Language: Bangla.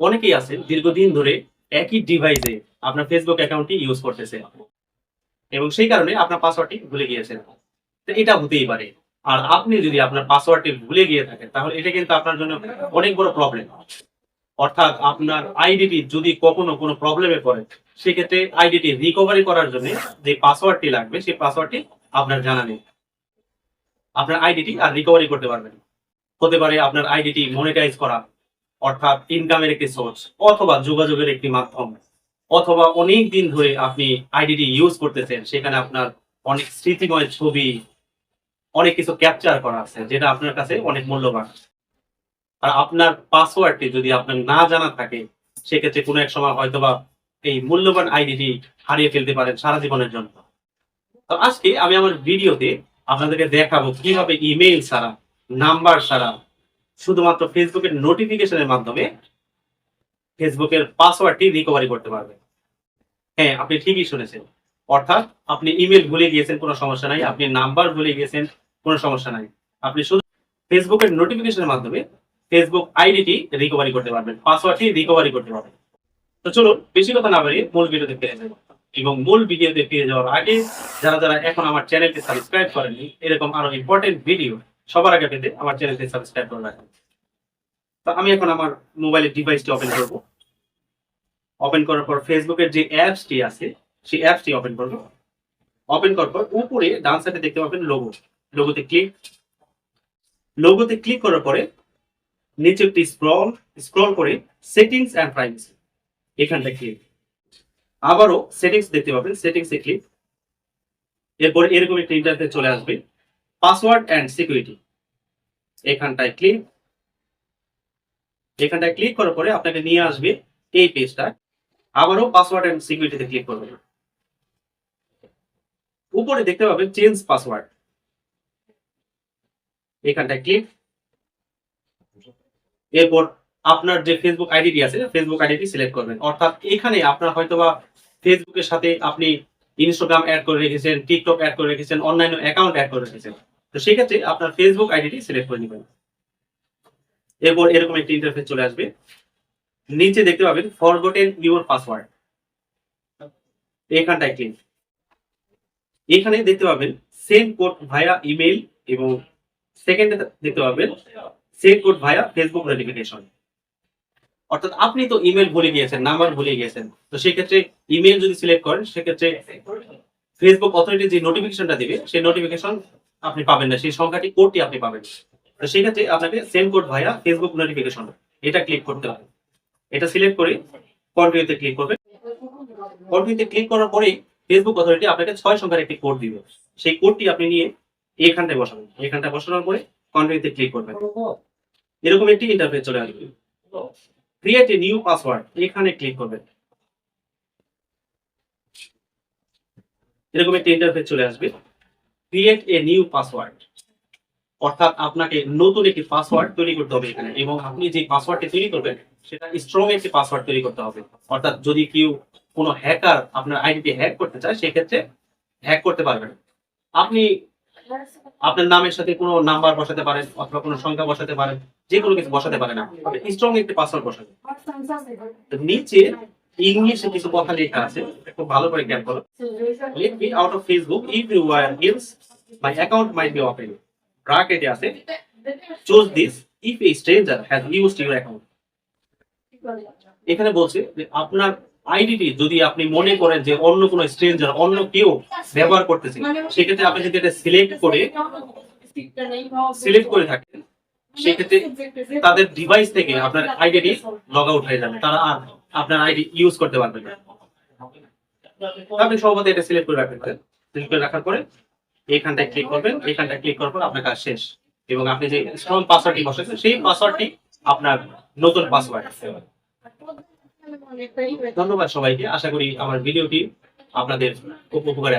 অনেকেই আছেন দীর্ঘদিন ধরে একই ডিভাইসে আপনার ফেসবুক অ্যাকাউন্টটি ইউজ করতেছে। এবং সেই কারণে আপনার পাসওয়ার্ডটি ভুলে গিয়েছেন। তো এটা হতেই পারে। আর আপনি যদি আপনার পাসওয়ার্ডটি ভুলে গিয়ে থাকেন, তাহলে এটা কিন্তু আপনার জন্য অনেক বড় প্রবলেম অর্থাৎ আপনার আইডিটি যদি কখনো কোনো প্রবলেমে পড়ে, সেক্ষেত্রে আইডিটি রিকভারি করার জন্য যে পাসওয়ার্ডটি লাগবে, সেই পাসওয়ার্ডটি আপনার জানা নেই। আপনার আইডিটি আর রিকভারি করতে পারবেন হতে পারে আপনার আইডিটি মনিটাইজ করা। অর্থাৎ ইনকামের একটি সোর্স অথবা যোগাযোগের একটি মাধ্যম, অথবা অনেক দিন ধরে আপনি আইডিটি ইউজ করতেছেন, সেখানে আপনার অনেক স্মৃতিময় ছবি, অনেক কিছু ক্যাপচার করা আছে, যেটা আপনার কাছে অনেক মূল্যবান। আর আপনার পাসওয়ার্ডটি যদি আপনার না জানা থাকে, সেক্ষেত্রে কোনো এক সময় হয়তোবা এই মূল্যবান আইডিটি হারিয়ে ফেলতে পারেন সারা জীবনের জন্য। তো আজকে আমি আমার ভিডিওতে আপনাদেরকে দেখাবো কীভাবে ইমেইল ছাড়া নাম্বার ছাড়া শুধুমাত্র ফেসবুকের নোটিফিকেশনের মাধ্যমে ফেসবুকের পাসওয়ার্ডটি রিকভারি করতে পারবেন হ্যাঁ আপনি ঠিকই শুনেছেন। অর্থাৎ আপনি ইমেল ভুলে গিয়েছেন, কোনো সমস্যা নাই। আপনি নাম্বার ভুলে গিয়েছেন, কোনো সমস্যা নাই। আপনি শুধু ফেসবুকের নোটিফিকেশনের মাধ্যমে ফেসবুক আইডিটি রিকভারি করতে পারবেন পাসওয়ার্ডটি রিকভারি করতে পারবেন। তো চলুন, বেশি কথা না বাড়িয়ে মূল ভিডিওতে ফিরে যাব এবং মূল ভিডিওতে ফিরে যাওয়ার আগে, যারা যারা এখন আমার চ্যানেলটি সাবস্ক্রাইব করেননি, এরকম আরও ইম্পর্টেন্ট ভিডিও সবার আগে পেতে আমার চ্যানেলটি সাবস্ক্রাইব করে রাখেন। তো আমি এখন আমার মোবাইলের ডিভাইসটি ওপেন করব। ওপেন করার পর ফেসবুকের যে অ্যাপসটি আছে, সেই অ্যাপসটি ওপেন করব। ওপেন করার পর উপরে ডান সাইডে দেখতে পাবেন লোগো লোগোতে ক্লিক লোগোতে ক্লিক করার পরে নিচে একটি স্ক্রল স্ক্রল করে সেটিংস অ্যান্ড প্রাইভেসি এখানটা ক্লিক আবারও সেটিংস দেখতে পাবেন সেটিংসে ক্লিক এরপরে এরকম একটা ইন্টারফেস চলে আসবে। পাসওয়ার্ড অ্যান্ড সিকিউরিটি এখানটায় ক্লিক এখানটায় ক্লিক করার পরে আপনাকে নিয়ে আসবে এই পেজটা আবারও পাসওয়ার্ড অ্যান্ড সিকিউরিটিতে ক্লিক করবেন। উপরে দেখতে পাবেন চেঞ্জ পাসওয়ার্ড এখানটায় ক্লিক এরপর আপনার যে ফেসবুক আইডিটি আছে ফেসবুক আইডিটি সিলেক্ট করবেন। অর্থাৎ এখানে আপনার হয়তোবা ফেসবুকের সাথে আপনি ইনস্টাগ্রাম অ্যাড করে রেখেছেন টিকটক অ্যাড করে রেখেছেন অনলাইন অ্যাকাউন্ট অ্যাড করে রেখেছেন। তো সেক্ষেত্রে আপনার ফেসবুক আইডিটি সিলেক্ট করে নেবেন। এরপর এরকম একটি ইন্টারফেস চলে আসবে। নিচে দেখতে পাবেন ফরগটেন ইউর পাসওয়ার্ড এখানটায় ক্লিক এখানে দেখতে পাবেন সেন্ড কোড ভায়া ইমেল এবং সেকেন্ডে দেখতে পাবেন send code via Facebook notification অর্থাৎ আপনি তো ইমেল ভুলে গিয়েছেন নাম্বার ভুলে গিয়েছেন। তো সেক্ষেত্রে ইমেল যদি সিলেক্ট করেন, সেক্ষেত্রে ফেসবুক অথরিটি যে নোটিফিকেশনটা দিবে, সেই নোটিফিকেশন আপনি পাবেন না, সেই সংখ্যাটি কোডটি আপনি পাবেন। তো সেক্ষেত্রে আপনাকে send code via Facebook notification এটা ক্লিক করতে হবে। এটা সিলেক্ট করে কন্টিনিউতে ক্লিক করবেন। কন্টিনিউতে ক্লিক করার পরেই ফেসবুক অথরিটি আপনাকে ছয় সংখ্যার একটি কোড দিবে। সেই কোডটি আপনি নিয়ে এখানটায় বসাবেন। এখানটায় বসানোর পরে কন্টিনিউতে ক্লিক করবেন। এরকম একটি ইন্টারফেস চলে আসবে। ক্রিয়েট এ নিউ পাসওয়ার্ড এখানে ক্লিক করবেন। এরকম একটি ইন্টারফেস চলে আসবে। ক্রিয়েট এ নিউ পাসওয়ার্ড অর্থাৎ আপনাকে নতুন একটি পাসওয়ার্ড তৈরি করতে হবে এখানে এবং আপনি যে পাসওয়ার্ডটি তৈরি করবেন, সেটা স্ট্রং একটি পাসওয়ার্ড তৈরি করতে হবে। অর্থাৎ যদি কেউ কোনো হ্যাকার আপনার আইডিটি হ্যাক করতে চায়, সেক্ষেত্রে হ্যাক করতে পারবেন। আপনি আপনার নামের সাথে কোনো নাম্বার বসাতে পারেন অথবা কোনো সংখ্যা বসাতে পারেন যে কোনো কিছু বসাতে পারেন আপনি। স্ট্রং একটি পাসওয়ার্ড বসাতে নিচে ইংলিশে কিছু কথা লেখা আছে। খুব ভালো করে খেয়াল করো Let me out of Facebook, if you were else my account might be open. ব্র্যাকেটে আছে choose this if a stranger has used your account এখানে বলছে যে আপনার আইডিটি যদি আপনি মনে করেন যে অন্য কোনো স্ট্রেঞ্জার অন্য কেউ ব্যবহার করতেছে, সেক্ষেত্রে আপনি যদি এটা সিলেক্ট করে সিলেক্ট করে থাকেন, সেক্ষেত্রে তাদের ডিভাইস থেকে আপনার আইডিটি লগ আউট হয়ে যাবে। তারা আর আপনার আইডি ইউজ করতে পারবে না। আপনি সর্বদা এটা সিলেক্ট করে রাখবেন সিলেক্ট করে রাখার পরে এইখানটায় ক্লিক করবেন, এইখানটায় ক্লিক করার পর আপনার কাজ শেষ। এবং আপনি যে স্ট্রং পাসওয়ার্ডটি বসেছেন সেই পাসওয়ার্ডটি আপনার নতুন পাসওয়ার্ড ধন্যবাদ সবাইকে। আশা করি আমার ভিডিওটি আপনাদের উপকারে